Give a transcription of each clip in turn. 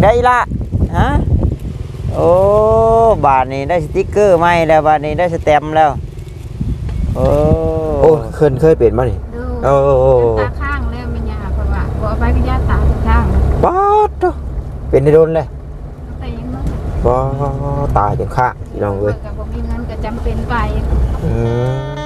งได้ละฮะโอ้บาทนี้ได้สติ๊กเกอร์ใหม่แล้วบาทนี้ได้สแตมป์แล้ว โอ้โอ้เคยเคยเป็นมานี่ดูโอ้ตาข้างแล้วมันยาเพราะว่าบ่เอาไปก็ยาตาข้างป๊าดเด้อเป็นได้โดนเลยแต่ยังบ่ว้าตายจนข้างพี่น้องเอ้ยก็บ่มีเงินก็จำเป็นไปอืม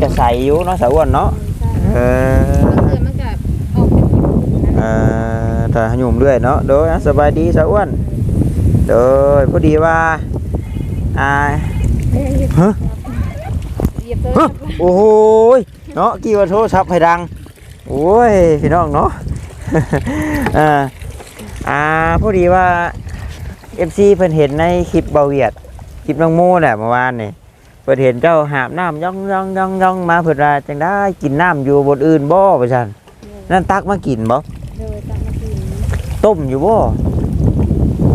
ก็ใสอยู่เนาะสาวอ้วนเนาะเออเงินมันก็ออกเป็นเอ่อถ้าหยุ่มเรื่อยเนาะโดยอะสบายดีสาวอ้วนโดยพอดีว่าอ่าฮะเหยียบเลยฮะโอ้โหยเนาะกี่ว่าโทรศัพท์ให้ดังโอ้ยพี่น้องเนาะอ่าอ่าพอดีว่า FC เพิ่นเห็นในคลิปเบาเวียดคลิปน้องโมแหละเมื่อวานนี่เพิ่นเห็นเจ้าหาบน้ำย่องย่องย่องย่องมาเพิ่นว่าจังได้กินน้ำอยู่บนอื่นบ่ว่าซั่นนั่นตักมากินบ่เลยตามมากินต้มอยู่บ่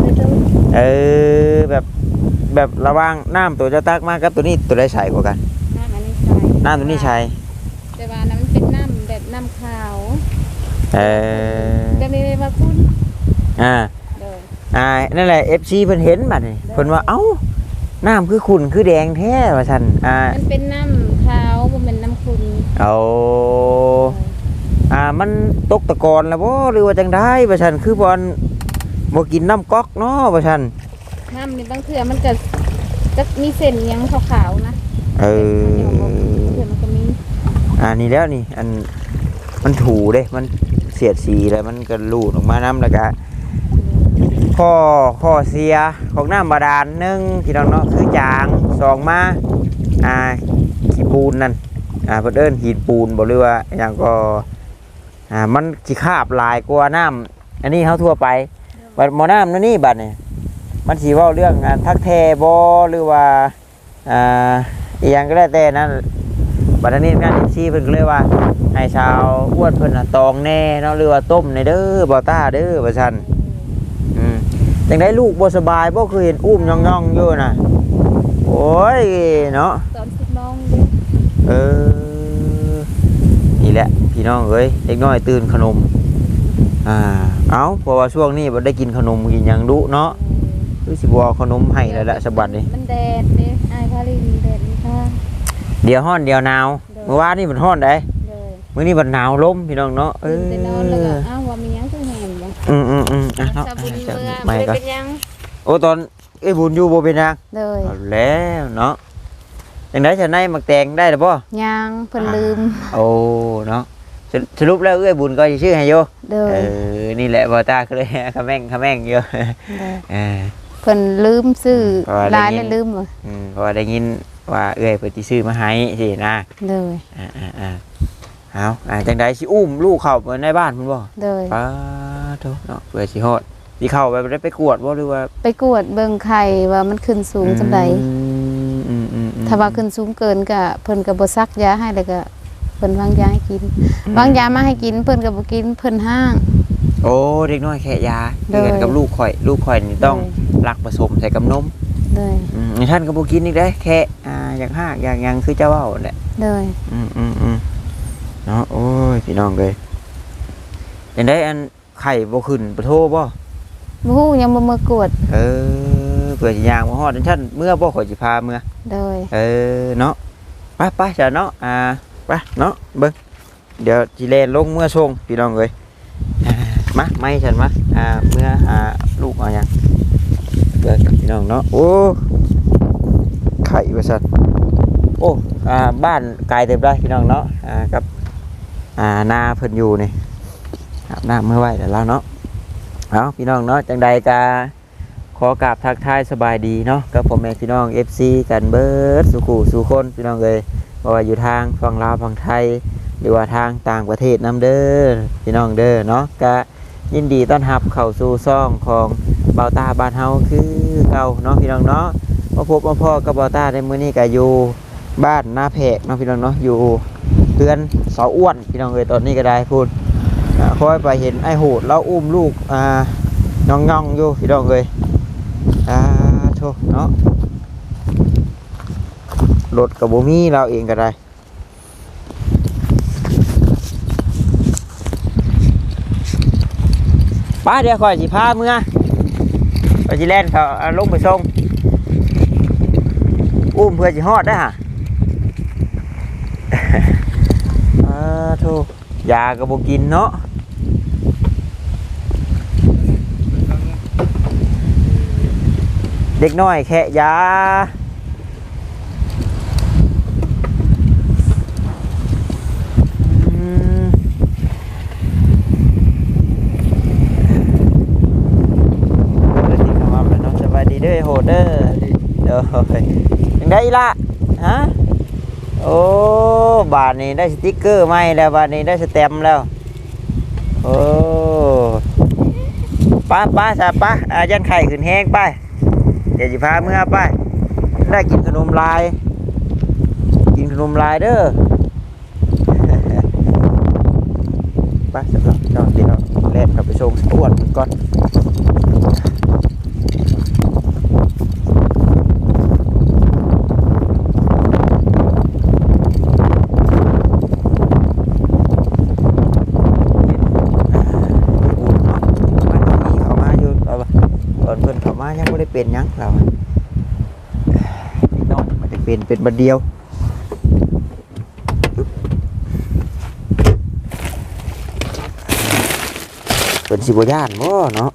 เลยต้มเออแบบแบบระหว่างน้ำตัวเจ้าตักมากับตัวนี้ตัวได้ใส่กว่ากันน้ำอันนี้ใส่น้ำตัวนี้ใช้แต่ว่าน้ำมันเป็นน้ำแบบน้ำขาวเออแบบนี้เลยว่าคุณอ่าเลยอ่านั่นแหละ FC เพิ่นเห็นบัดนี่เพิ่นว่าเอ้า น้ำคือขุ่นคือแดงแท้ว่าซั่นอ่ามันเป็นน้ำขาวบ่แม่นน้ำคุณเอาอ่ามันตกตะกอนแล้วบ่หรือว่าจังได้ว่าซั่นคือบอลบ่กินน้ำก๊อกเนาะว่าซั่นน้ำนี่บางเทื่อมันก็จะมีเส้นอิหยังขาวๆนะเออเทื่อมันก็มีอ่านี่แล้วนี่ อันมันถูเด้ มันเสียดสีแล้วมันก็ลูดออกมาน้ำแล้วก็ ข้อข้อเสียของน้ำบาดาลหนึ่งพี่น้องเนาะคือจางสองมาอ่าขี้ปูนนั่นอ่าเพิ่นเอิ้นหินปูนบ่หรือว่าอหย่างก็อ่ามันสิคาบหลายกว่าน้ำอันนี้เฮาทั่วไปบัดหมอน้ำนั่นนี่บัดนี่มันสิเว้าเรื่องอ่าทักแท้บ่หรือว่าอ่าอีหยังก็ได้แต่นั้นบัดนี้งานเอซีเพิ่นก็เลยว่าให้ชาวอ้วนเพิ่นน่ะตองแน่เนาะหรือว่าต้มในเด้อบ่ต้าเด้อว่าซั่นอืม จังได้ลูกบ่สบายบ่คือเห็นอุ้มย่องๆอยู่น่ะโอ้ยเนาะตอนสิบโมงเด้อเออนี่แหละพี่น้องเอ้ยเด็กน้อยตื่นขนมอ่าเอาเพราะว่าช่วงนี้บ่ได้กินขนมกินหยังดุเนาะคือสิบ่เอาขนมให้แล้วแหละสะบัดนี่มันแดดเด้อายพาลินแดดนี่ค่ะเดี๋ยวฮ้อนเดี๋ยวหนาวเมื่อวานนี่มันฮ้อนได้เลยมื้อนี้มันหนาวลมพี่น้องเนาะเอตื่อนแต่นอนแล้วก็อ้าวว่ามีหยังคือแหงบ่ อืมอืมอืมอะเนาะสาบุญจะเมื่อไม่บ่ได้ก็เป็นหยังโอ้ตอนเอ้ยบุญอยู่บ่เป็นหยังเลยเอาแล้วเนาะจังได๋จะในมักแตงได้หรือบ่ ยังเพิ่นลืมโอ้เนาะสรุสรุปแล้วเอ้ยบุญก็สิชื่อให้อยู่เด้เอออนี่แหละบ่ตาก็เลยคำแม่งคำแม่งอยู่เด้อเออ เพิ่นลืมซื้อเพราะว่าได้ร้านยิน เลยลืมบ่อืมเพราะว่าได้ยินว่าเอ้ยเพิ่นสิซื้อมาให้สินะเลยอ่าอ่าอ่า เอาอ่าจังไดสิอุ้มลูกเข้าไปในบ้านพุ่นบ่เลยป้าโตเนาะเพื่อสิฮอดสิเข้าไปบ่ได้ไปกวดบ่หรือว่าไปกวดเบิ่งไข่ว่ามันขึ้นสูงจังไดอืมอืมอืมอืมถ้าว่าขึ้นสูงเกินก็เพิ่นก็บ่ซักยาให้แล้วก็เพิ่นวางยาให้กินวางยามาให้กิน เพิ่นก็บ่กินเพิ่นห้าง โอ้เด็กน้อยแค่ยาโดยเกินกับลูกข่อย ลูกข่อยนี่ต้องเลยรักผสมใส่กับนมเลยอืมท่านก็บ่กินอีกได้แค่อ่าอย่างหากอย่างหยังคือเจ้าเว้าแหละเลยอืมอืมอืม เนาะโอ้ยพี่น้องเอ้ยจังได้อันไข่บ่ขึ้นบ่โทบ่บ่ฮู้ยังบ่มากวด เออเผื่อสิย่างบ่ฮอดท่านเมื่อบ่ข่อยสิพาเมื่อเลยเออเนาะไปไปจ้ะเนาะอ่าไปเนาะเบิ่งเดี๋ยวสิแล่นลงเมื่อส่งพี่น้องเอ้ยอ่ามาไม่ฉันมาอ่าเมื่อหาลูกเอาหยังเบิ่งพี่น้องเนาะโอ้ไข่ว่าซั่นโอ้อ่าบ้านไกลเต็มได้พี่น้องเนาะอ่ากับ อ่านาเพิ่นอยู่นี่อาบน้ำเมื่อไหร่แล้วเนาะเอาพี่น้องเนาะจังใดกาขอกราบทักทายสบายดีเนาะกับพ่อแม่พี่น้อง FC กันเบิร์ดสุขูสุคนพี่น้องเลยบ่ว่าอยู่ทางฝั่งลาวฝั่งไทย หรือว่าทางต่างประเทศนํเด้อพี่น้องเด้อเนาะก็ยินดีต้อนรับเข้าสู่ซ่องของเบาตาบ้านเฮาคือเก่าเนาะพี่น้องเนาะมาพบมาพ่อกับเบาตาในมื้อนี้ก็อยู่บ้านนาแพกเนาะพี่น้องเนาะอยู่ เตือนสาวอ้วนพี่น้องเอ้ยตอนนี้ก็ได้พูดอ่าคอยไปเห็นไอ้โหดแล้วอุ้มลูกอ่าย่องๆอยู่พี่น้องเอ้ยอ่าโธ่เนาะรถกับบ่มีเราเองก็ได้ป้าเดี๋ยวคอยสิพาเมื่อไปสิแลนเขาลงไปส่งอุ้มเพื่อสิฮอดได้ฮะ อ่ ยาก็บ่กินเนาะเด็กน้อยแค่ยาอืมเดี๋ยวที่เข้ามาแล้วเนาะสดีด้อไอ้โหเด้อเด้อยังได้ละ โอ้บาทนี้ได้สติกเกอร์ใหมแล้วบาทนี้ได้สแตมป์แล้ว โอ้ป้าป้าสาป้าอายันไข่ขึ้นแห้งไปเดี๋ยวจะพาเมื่อไปได้กินขนมลาย กินขนมลายเด้อไปสำหรับน้องที่เราเล่นกับไปชมสอ้วนก่อน อุ่นเนาะมันก็มีเข้ามาอยู่เอาว่าตอนเพิ่นเข้ามายังไม่ได้ เป็นหยังเราอะนิดหน้อยมันจะเป็นเป็นบัดเดียวอึ๊บเป็นสิบย่านบ่เนาะ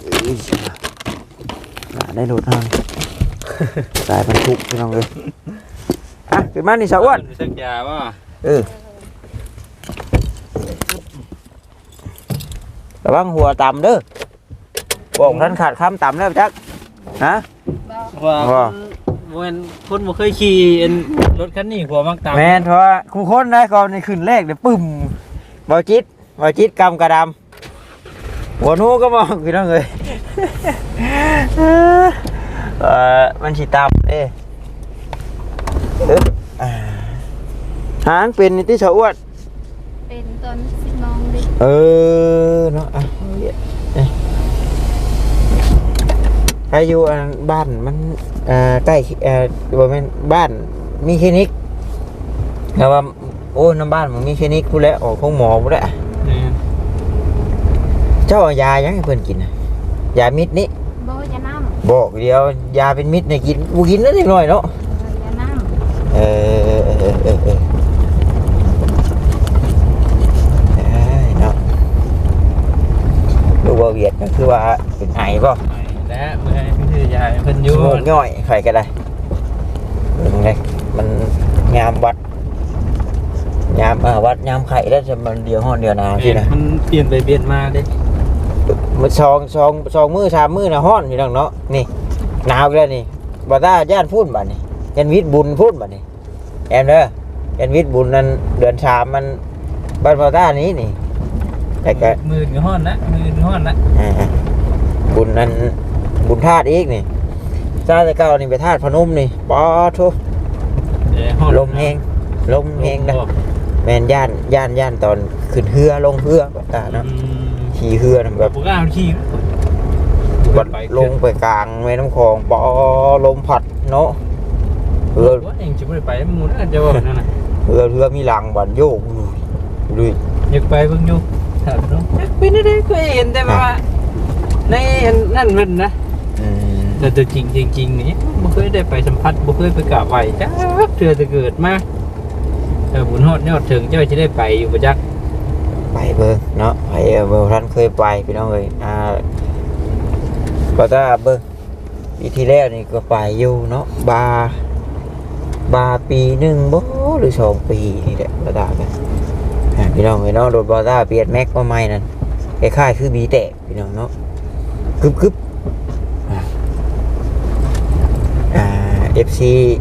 เอ้ยหลาได้โหลดทางสายมันทุกพี่น้องเลยอะขึ้นมานี่สาวอ้วนสักยาว่าเออระวังหัวต่ำเด้อ บอกท่านขาดคำต่ำแล้วจักฮะ ว่าว่าเวนคนบ่เคยขี่อันรถคันนี้หัวมักตามแมนเพราะว่าครูคนได้ก่อนในขึ้นเลขเดี๋ยวปึ้มบอจิตบอจิตกำกระดำหัวหนูก็มองพี่น้องเลยเออมันฉีต่ำเด้เอ๊ะอ่าหางเป็นนิติชาวอ้วนเป็นตอนสิมองดิ เออเนาะอะ เอ้ยใครอยู่อันบ้านมันเอ่อใกล้เอ่อบ่แม่นบ้านมีคลินิกแต่ว่าโอ้น้ำบ้านมันมีคลินิกพู้นแหล้วออกของหมอพู้นแหล้วนี่เจ้าเอายายังให้เพิ่นกินน่ะยามิดนี่โบยาน้บอกเดียวยาเป็นมิดเนี่ยกินบูกินนั่นเองหน่อยเนาะำยาน้เออเออเออเออเออเอ้ยเนาะลูกว่าเวียดก็คือว่าเป็นไอป่ะและเมื่อ ให้พี่ถือยาให้เพิ่นอยู่โงกย่อยไข่ก็ได้เบิ่งเลยมันงามวัดยามอ่าวัดยามไข่แล้วจะมันเดียวห้อนเดียวนาที่นะมันเปลี่ยนไปเปลี่ยนมาเด้มันซองซองซองมือชามมือนะห้อนพี่น้องเนาะนี่หนาวอีกแล้วนี่บ่ได้ย่านพูดบัดนี่ยันวิทย์บุญพูดบัดนี่แอมเด้อยันวิทย์บุญนั้นเดือนชามมันบ้านบ่ได้นี้นี่แต่ก็มือก็ฮ้อนนะมือก็ฮ้อนนะอ่าบุญนั้น บุญธาตุอีกนี่ซาแต่เก่านี่ไปธาตุพนมนี่ปอทุเดี๋ยวฮ้อนลมแหงลมแหงนะแม่นย่านย่านย่านตอนขึ้นเฮือลงเฮือบ่ตาอืเนาะมขี่เฮือน่ะแบแบบบบ่กล้าขี่บัดลงไปกลางแม่น้ำคลองปอลมพัดเนาะเฮือว่าเองสิบ่ได้ไปหมู่นั่นจะว่านั่นน่ะเฮือเฮือมีหลังบันโยกลุยลุยอยากไปเบิ่งอยู่ถามน้องอยากไปนั่นได้ก็เห็นแต่ว่าในอันนั่นมันนะอืม แต่ตัวจริงจริงๆนี่บ่เคยได้ไปสัมผัสบ่เคยไปกราบไหว้จ้าเทื่อจะเกิดมาเออบุญฮอดยอดถึงเจ้าจะได้ไปอยู่บ่จักไปเบิ่งเนาะไปเบิ่งท่านเคยไปพี่น้องเอ้ยอ่าก็ถ้าเบิ่งปีที่แล้วนี่ก็ไปอยู่เนาะบาบาปีหนึ่งบ่หรือสองปีนี่แหละบ่ได้กันพี่น้องเอ้ยเนาะรถบอต้าเปียนแม็กมาใหม่นั่นคล้ายๆคือบีแตกพี่น้องเนาะกึบกึบอ่าอ่า FC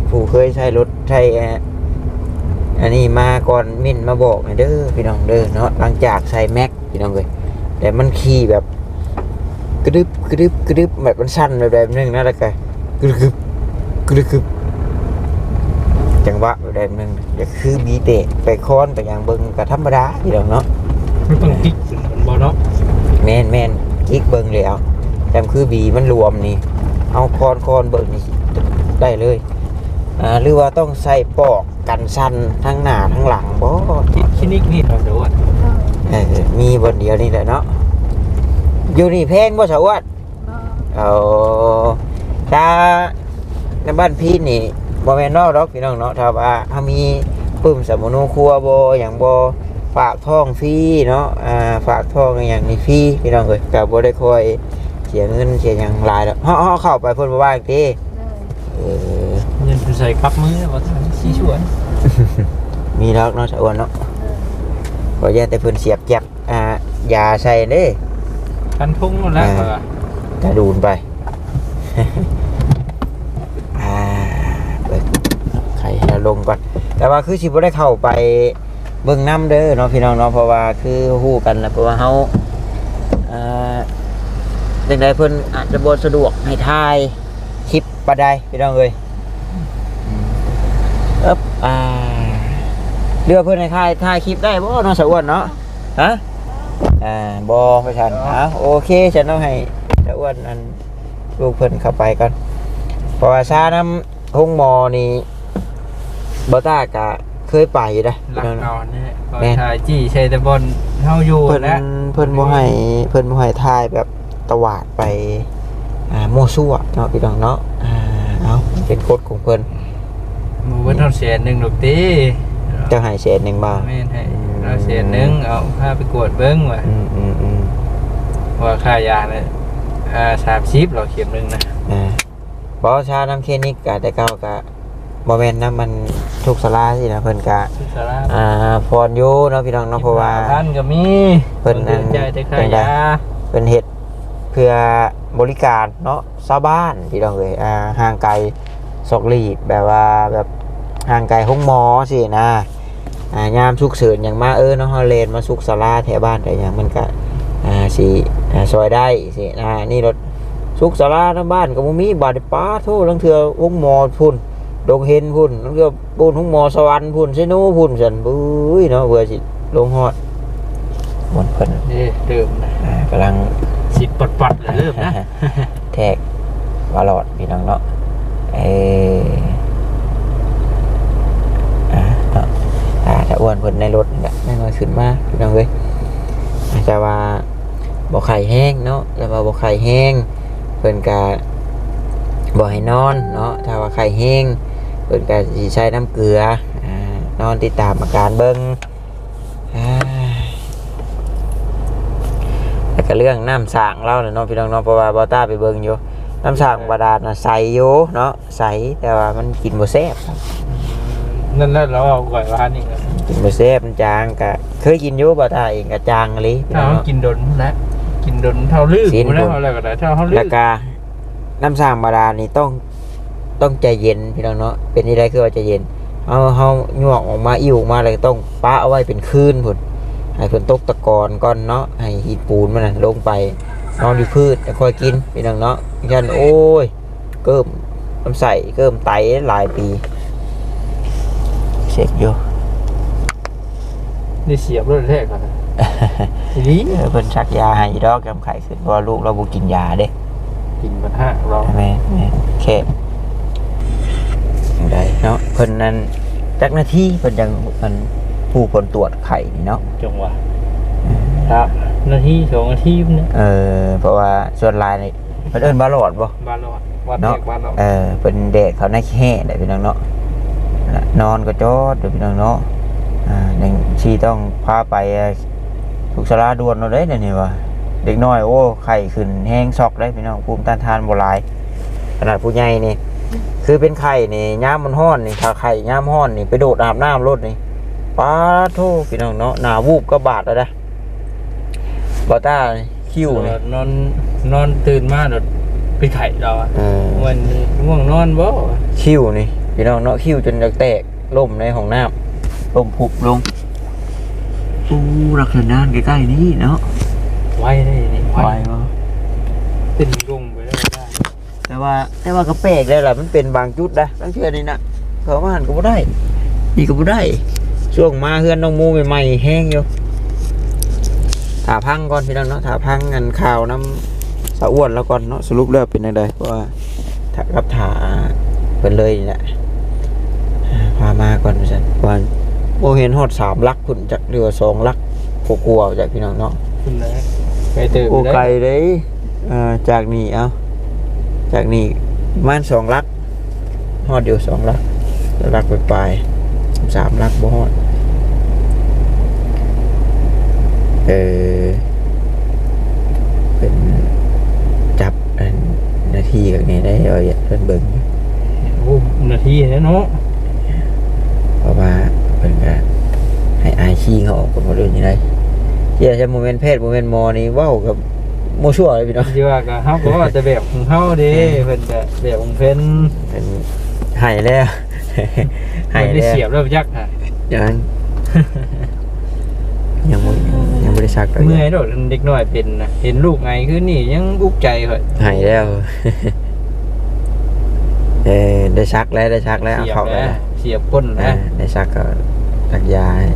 ผู้เคยใช้รถใช้อ่าอันนี้มาก่อนมินมาบอกให้เด้อพี่น้องเด้อเนาะหลังจากใส่แม็กพี่น้องเลยแต่มันขี่แบบกระดึบกระดึบกระดึบแบบมันสั้นแบบแบบนึงนะแล้วก็กระดึบกระดึบจังหวะแบบนึงจะคือบีเตะไปค้อนไปอย่างเบิ่งก็ธรรมดาอยู่แล้วเนาะมันต้องพลิกขึ้นบนบ่เนาะแม่นแม่นคลิกเบิ่งแล้วแต่คือบีมันรวมนี่เอาค้อนค้อนเบิ่งนี่ ได้เลยอ่าหรือว่าต้องใส่ปอกกันสั้นทั้งหน้าทั้งหลังบ่คลินิกนี่เราโดนเออมีบนเดียวนี่แหละเนาะอยู่นี่แพงบ่สาวดเอาถ้าในบ้านพี่นี่บ่แม่นเนอกดอกพี่น้องเนาะถ้าว่าเฮามีปึ้มสมุนครัวบ่อย่างบ่ฝากท้องฟรีเนาะอ่าฝากท้องอหย่างนี้ฟรีพี่น้องเอ้ยก็บ่ได้ค่อยเสียเงินเสียหยังหลายดอกเฮาเฮาเข้าไปเพิ่นบ่ว่าจังติ เออเงินใส่ครับมือว่าทางชี้ชวนมีดอกเนาะสาวดเนาะบ่แย่แต่เพิ่นเสียบแก็บอ่ายาใส่เด้กันทุ่งนั่นแหละอ่าว่ากระดูนไปอ่าเปิดไข่ให้เราลงก่อน แต่ว่าคือสิบ่ได้เข้าไปเบิ่งน้ำเด้อเนาะพี่น้องเนาะเพราะว่าคือฮู้กันแล้วเพราะว่าเฮาอ่าจังไดเพิ่นอาจจะบ่สะดวกให้ถ่ายคลิ ปปานใดพี่น้องเอ้ยอืมเอ๊บอ่าเรือเพิ่นให้ถ่ายถ่ายคลิปได้บ่เนาะสะอ้วนเนาะฮะอ่าบ่ไปทันอะโอเคฉันต้องให้สะอ้วนอันลูกเพิ่นเข้าไปก่อนเพราะว่าชาน้ำห้องหมอนี่บ่ตากะเคยไปอยู่นะหลัพี่กน้องนเนาะอนเนี่ยก็แม่นชายจี้ใช้แต่บอลเฮาอยู่เพิ่นนะเพิ่นบ่ให้เพิ่นบ่ให้ทายแบบตวาดไปอ่ามั่วซั่วเนาะพี่น้องเนาะอ่า เอาเป็นกฎของเพิ่นหมู่เพิ่นเท่าเสียหนึ่งดอกตีจะให้แสนหนึงบาทแม่นให้เราเสียหนึ่งเอาค่าไปกวดเบิ้งว่ะอืมอืมอืมว่าค่ายาเนี่ยอ่าสามสิบเราเข็มหนึ่งนะอ่าบ่ชาน้ำเคนิกกะแต่เก่าก็บ่แม่นน้ำมันทุกสลาสินะเพิ่นกะที่สาระอ่าพรอยู่เนาะพี่น้องเนาะเพราะว่าท่านก็มีเพิ่นนั่นใจแต่ค่ายาเป็นเฮ็ด เพื่อบริการเนาะชาวบ้านพี่น้องเอ้ยอ่าห่างไกลศอกลีดแบบว่าแบบห่างไกลห้องหมอสินะอ่ายามฉุกเฉินอย่างมาเออเนาะเฮาเลนมาสุกศาลาแถวบ้านแต่อย่างมันก็อ่าสิอ่าซอยได้สิอ่านี่รถสุกศาลาทั้งบ้านก็บ่มีบาดป้าโทษลังเทื่อห้องหมอพุ่นดงเห็นพุ่นลังเทื่อปูนห้องหมอสวรรค์พุ่นซิโนพุ่นซั่นบุ้ยเนาะเบื่อสิลงฮอดหมดเพิ่นเด้เดิมนะอ่ากำลัง สิปดปดๆเลยเริ่มนะแทกวาลอดพี่น้องเนาะเอออ่าเนาะอ่าถ้าอ้วนเพิ่นในรถเนี่แหละแม่น้อยขึ้นมาพี่น้องเอ้ยแต่ว่าบ่ไข่แห้งเนาะแต่ว่าบ่ไข่แห้งเพิ่นก็บ่ให้นอนเนาะถ้าว่าไข่แห้งเพิ่นก็สิใช้น้ำเกลืออ่านอนติดตามอาการเบิ่งอ่า แล้วก็เรื่องน้ำสร้างเล่าเนี่ยเนาะพี่น้องเนาะเพราะว่าบอต้าไปเบิ่งอยู่น้ำสร้างบาดาลน่ะใสอยู่เนาะใสแต่ว่ามันกินบ่แซ่บครับนั่นแหละเราเอาก่อยว่านี่ก็กินบ่แซ่บมันจางก็เคยกินอยู่บอต้าเองก็จางอะลิพี่ถ้าน้องเขาเนาะกินดนแล้วกินดนเท่าลื่นศีลกูแล้วคนอะไรก็ได้เท่าเขาลื่แล้วนก็น้ำสร้างบาดาลนี่ต้องต้องใจเย็นพี่น้องเนาะเป็นที่ใดคือว่าใจเย็นเอาเฮาหยวกออกมาอิ่วออกมาเลยต้องป้าเอาไว้เป็นคืนพุ่น ให้เพิ่นตกตะกอนก่อนเนาะให้หินปูนมันน่ะลงไปนอนอยู่พืชแล้วค่อยกินพี่น้องเนาะยันโอ้ยเกิมน้ำใส่เกิมไตหลายปีเช็คอยู่นี่เสียบรถแรกก่อนนะทีนี้เออเพิ่นชักยาให้ดอกกำไข่ขึ้นเพราะว่าลูกเราบ่กินยาเด้กินปัญหาเราแม่แม่แค่ได้เนาะเพิ่นนั้นจักหน้าที่เพิ่นยังมัน ผู้ผลตรวจไข่นี่เนาะจังหวะครับนาทีสองนาทีเนี่ยเออเพราะว่าส่วนหลายนี่เพิ่นเอิ้นบาหลอดบ่บ้านเราอะวัดแรเนาะกบ้านเราเออเป็นเด็กเขาในแค่ได้พี่น้องเนาะน่ะนอนก็จอดเดี๋ยวพี่น้องเนาะอ่าหนึ่งชีต้องพาไปทุกสาราด่วนเราได้เดี๋ยวนี้วะเด็กน้อยโอ้ไข่ขึ้นแห้งซอกได้พี่น้องภูมิต้านทานบ่หลายขนาดผู้ใหญ่นี่ คือเป็นไข่นี่ย่ามมันห้อนนี่ถ้าไข่ย่ามห้อนนี่ไปโดดอาบน้ำรถนี่ ป้าโทพี่น้องเนาะหนาวูบก็บาดแล้วนะบอต้านี่คิ้วนี่นอนนอนตื่นมาเดี๋ยวไปไข่เราอะเออวันนี้ง่วงนอนบ่คิ้วนี่พี่น้องเนาะคิ้วจนจะแตกล่มในห้องน้ำล่มผุบลงอู้รักษณะใกล้ๆนี่เนาะไว้ได้นี่ไหวบ่เป็นลงไปแล้วได้ แต่ว่าแต่ว่าก็แปลกเลยล่ะมันเป็นบางจุดนะบางเชื่อนี่นะเขามาหันก็บ่ได้นี่ก็บ่ได้ ช่วงมาเฮือนน้องหมูใหม่ๆแห้งอยู่ถาพังก่อนพี่น้องเนาะถาพังกันข่าวน้ำสะอ้วนแล้วก่อนเนาะสรุปแล้วเป็นยังไงเพราะว่าถ้ากับถาเพิ่นเลยนี่แหละอ่าพามาก่อนพี่ชันว่าโอเห็นฮอดสามลักพุ่นจากเรือสองลักกลัวๆจากพี่น้องเนาะคุณนะไปเติมโอ้ได้ไกลเลยอ่าจากนี่เอาจากนี่ประมาณสองลักฮอดอยู่สองลักลักไปปลายๆสามลักบ่ฮอด เออเป็นจับอันนาทีกับนี้ได้เอาเพิ่นเบิ่งอยู่โอ้นาทีแล้วเนาะเพราะว่าเพิ่นก็ให้อายขี้เขาออกกับคนอื่นยังไงเที่ยใช้โมเมนต์เพศโมเมนต์มอนี่เว้ากับโมชั่วเลยพี่น้องที่ว่าก็เฮาก็ว่าแต่แบบของเฮาเด้เพิ่นก็แบบของเพิ่นเป็นใหายแล้วใหายเพิ่นได้แล้วเสียบแล้วยักษ์อะยังยังบ่ ยังไม่ได้ซักเลยเมื่อยโดดเด็กน้อยเป็นนะเห็นลูกไงคือนี่ยังอุกใจเพิ่นหายแล้วเออได้ซักแล้วได้ซักแล้วเอาเสียบเข้าไปแล้วแล้วเสียบก้นอ่านะได้ซักก็ซักยาให้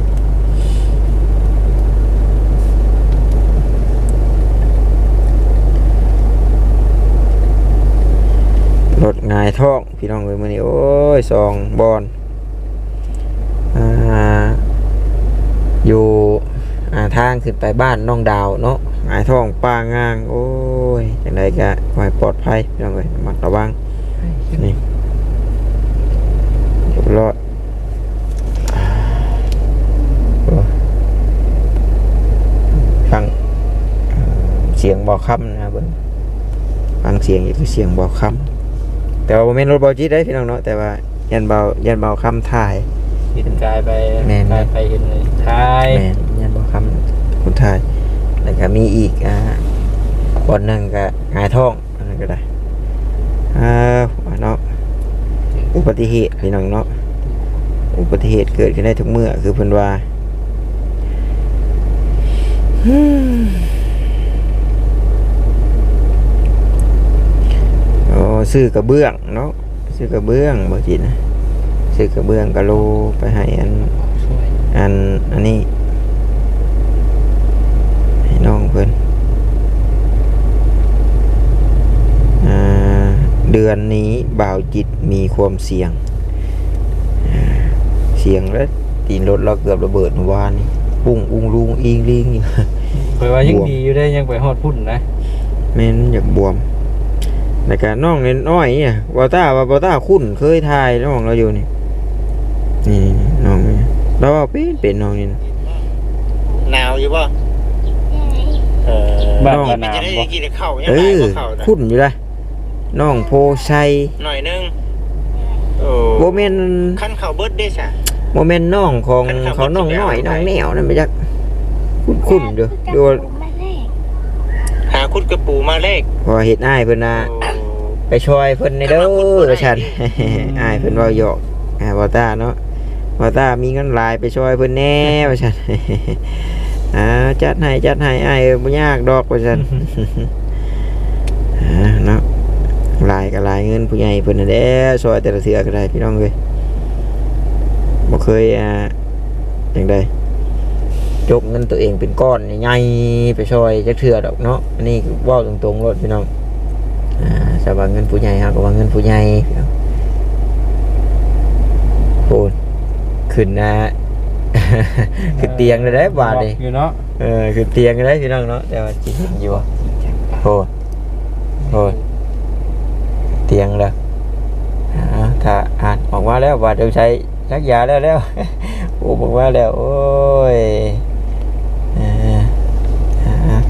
รถหงายท้องพี่น้องเลยมื่อนี้โอ้ยสองบอลอ่าอยู่ อ่าทางขึ้นไปบ้านน้องดาวเนาะหงายท้องป้างาง โอ้ยจังไดก็ขอให้ปลอดภัยพี่น้องเลยระมัดระวังนี่เรียบร้อยโอ้ฟังเอ่อเสียงบอกคำนะเบิ้งฟังเสียงอีกคือเสียงบอกคำแต่ว่าบ่แม่นรถเบาจีได้พี่น้องเนาะแต่ว่ายันเบายันเบาคำถ่ายเห็นกายไปแม่นกายไปเห็นเลยทาย แม่นยับาคนถ่ายแล้วก็มีอีกอ่าบอนหนึ่งก็หงายท้องอันนั้นก็ได้อ่าว่าเนาะอุบัติเหตุพี่น้องเนาะอุบัติเหตุเกิดขึ้นได้ทุกเมื่อคือเพิ่นว่าโอ้ซื้อกระเบื้องเนาะซื้อกระเบื้องบ่จิตนะซื้อกระเบื้องกะโลไปให้อันอันอันนี้ ให้น้องเพิ่นอ่า เดือนนี้บ่าวจิตมีความเสี่ยงอ่าเสียงแล้วตีนรถเราเกือบระเบิดเมื่อวานนี้ปุ้งอุ้งลุงอิงลิงอยู่เผยว่ายังบวมดีอยู่ได้ยังไปฮอดพุ่นนะแม่นอยากบวมในการน้องเน้นน้อยเนี่ยวาต้าว่าบาต้าคุ้นเคยทายน้องเราอยู่นี่นี่นี่น้องนี่เราว่าเป็นเป็นน้องนี่นะหนาวอยู่ป่ะเออบ้านน้องก็มันน้ำจะได้บ่กินข้าวยังเอไงอบ่ข้าวนะคุ้นอยู่เลย น้องโพชัยหน่อยนึงโอ้โมเมนขั้นข้าวเบิร์ดได้ใช่โมเมนน้องของคันขับเขาน้องรถน้อยไปน้เอาองไปแนวนั่นไปจักคุ้นๆอยู่ดูว่าหาคุดกระปูมาเลขพอเห็นอ้ายเพิ่นน่ะโอ้ไปช่วยเพิ่นในเด้คันว่าคุ้นบ่อได้ฉันอ้ายเพิ่นเว้าหยอกอ่าบ่ต้าเนาะบ่ต้ามีเงินหลายไปช่วยเพิ่นแน่ว่าฉันอ่าจัดให้จัดให้อ้ายเอ้ยบ่ยากดอกว่าฉันอ่าเนาะ หลายก็หลายเงินผู้ใหญ่เพิ่นนั่นแหละช่วยแต่ละเทื่อก็ได้พี่น้องเอ้ยบ่เคยอ่าจังไดจกเงินตัวเองเป็นก้อนใหญ่ๆไปช่วยจักเทื่อดอกเนาะอันนี้เว้าตรงๆรถพี่น้องอ่าสบายเงินผู้ใหญ่ครับก็ว่าเงินผู้ใหญ่โอ้ยขึ้นนะขึ้นเตียงเลยได้บาทเลยอยู่เนาะเออขึ้นเตียงเลยได้พี่น้องเนาะแต่ว่าจิตเห็นอยู่บ่โอ้ยโอ้ย เตียงแล้วถ้าอ่านออกมาแล้วว่าเดี๋ยวใช้ชักยาแล้วแล้วโอ้บอกว่าแล้ว โอ้ย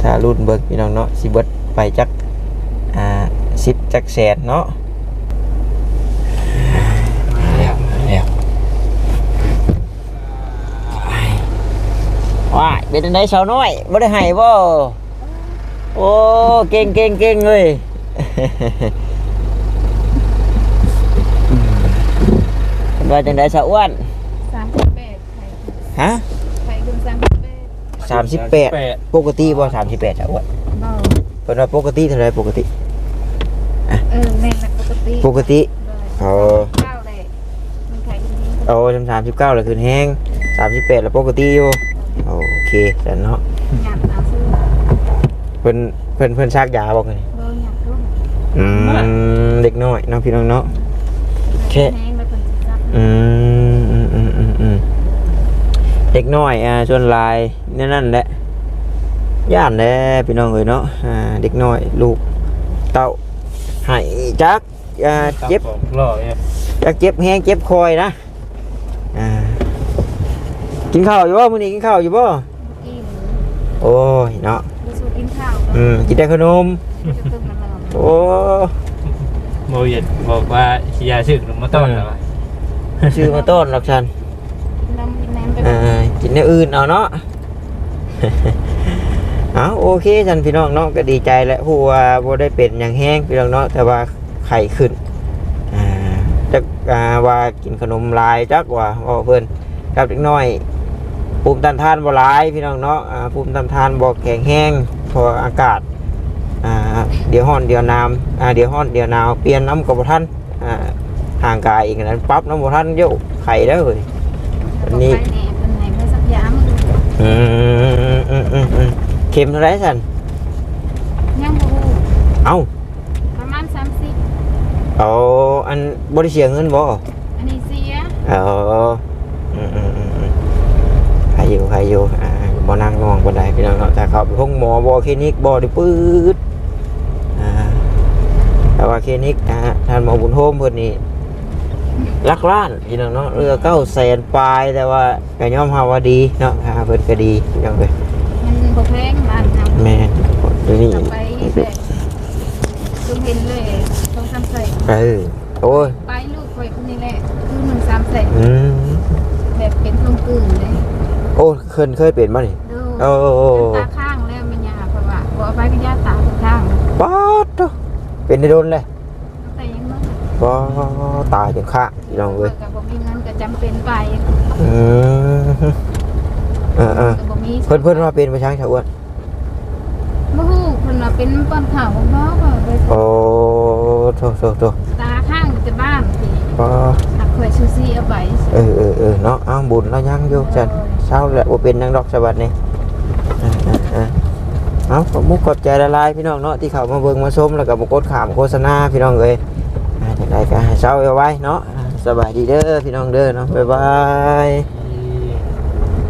ถ้ารุ่นเบิกพี่น้องเนาะสิเบิดไปจักอ่าสิบจักแสนเนาะแล้วแล้วว้าเป็นจังไดสาวน้อยบ่ได้ให้บ่โอ้ เก่งเก่งเก่งเลย เป็น ว่าจังไดสาวอ้วนสามสิบแปดไข่ฮะไข่ขึ้นสามสิบแปดสามสิบแปดปกติบ่สามสิบแปดสาวอ้วนบ่เป็นว่าปกติเท่าไรปกติ เออแม่นนะปกติปกติเลยเออเก้าเลยมันไข่โอ้สามสิบเก้าเลยขึ้นแห้งสามสิบแปดแล้วปกติอยู่โอเคแต่เนาะหยัดเอาซื้อเพิ่นเพิ่นเพิ่นชักยาบอกไงเบอร์หยัดรุ่นอืมเด็กน้อยเน้องพี่น้องเนาะ แค่ แห้งไปเพิ่นสิซัก อืมอืมอืมอืมอืมเด็กน้อยอ่าชวนลายนั่นนั่นแหละย่านแหละพี่น้องเอ้ยเนาะอ่าเด็กน้อยลูกเต้าให้จักอ่าเจ็บครับผมรอเนี่ยจักเจ็บแห้งเจ็บคอยนะอ่ากินข้าวอยู่บ่มื้อนี้กินข้าวอยู่บ่กินโอ้ยเนาะบ่สู้กินข้าวอืมกินแต่ขนมจะตึ้งมันแล้วโอ้โมเย็นบอกว่าสิยาชื่อขนมมาต้อนแล้ววะ ชื่อมาต้อนหรอกฉันกินน้ำกินน้ำไปอ่ากินแนวอื่นเอาเนาะ เอาโอเคฉันพี่น้องเนาะก็ดีใจแหละผู้ว่าบ่ได้เป็นอย่างแห้งพี่น้องเนาะแต่ว่าไข้ขึ้นอ่าจักอ่าว่ากินขนมหลายจักว่าว่าเพิ่นครับเด็กน้อย ภูมิต้านทานบ่หลายพี่น้องเนาะอ่าภูมิต้านทานบ่แข็งแห้งเพราะอากาศอ่าเดี๋ยวร้อนเดี๋ยวหนาวอ่าเดี๋ยวร้อนเดี๋ยวหนาวเปลี่ยนน้ำกับบ่ทันอ่า ห่างกายอีกอันนั้นปรับน้ำบ่ทันเยอะไข้แล้วเว้ยอันนี้ไปแหน่เป็นไหนไม่สักยามอืมอืมอืมอืมเข็มเท่าไหรสันยังบ่ฮู้เอ้าประมาณ30เอาอันบริเสียเงินบ่อันนี้เสียเอาอืมอืมอืมอืมใครอยู่ใครอยู่อ่าบ่นั่งนองบ่ได้พี่น้องเนาะถ้าเขาไปห้องหมอบ่คลินิกบ่ได้ปื๊ดอ่าแต่ว่าคลินิกอ่าท่านหมอบุญโฮมเพิ่นนี่ ลักล้านพี่น้องเนาะเรือเก้าแสนปลายแต่ว่าก็ยอมรับว่าดีเนาะค่าเพิ่นก็ดีพี่น้องเอ้ยมันบ่แพงบ้านเฮาแม่นเดี๋ยวนี้จะไปแบบลุงเห็นเลยต้องทำใส่เออโอ้ยไปลูกข่อยคนนี้แหละคือหนึ่งสามใส่อืมแบบเป็นทรงกึ่งเลยโอ้เคยเคยเป็นมานี่ดูโอ้ตาข้างแล้วมันยาเพราะว่าบ่เอาไปก็ยาตาข้างป๊าดเด้อเป็นในโดนเลยแต่ยัง น้อยว้าตายจนข้างพี่น้องเว้ยก็บ่มีเงินก็จำเป็นไปอืมเออเออก็บ่มีเพื่อนเพื่อนว่าเป็นประช้างชาวอ้วนบ่ฮู้เพิ่นว่าเป็นป้อนข้าวบ่บ่ก็ไปโอ้โถโถโถตาข้างจะบ้านที่ว้าหักข่อยซูซี่เอาไปเออเออเออเนาะอ้าวบุญแล้วยังอยู่จันเช้าแหละว่าเป็นนังดอกสวัสดิ์นี่เออเออเออเอาขอบมุกขอบใจละลายพี่น้องเนาะที่เขามาเบิ่งมาชมแล้วก็บกดขามโฆษณาพี่น้องเลยอ่าจัง ไดก็ให้เช้าเอาไว้เนาะสบายดีเด้อพี่น้องเด้อเนาะบ๊ายบาย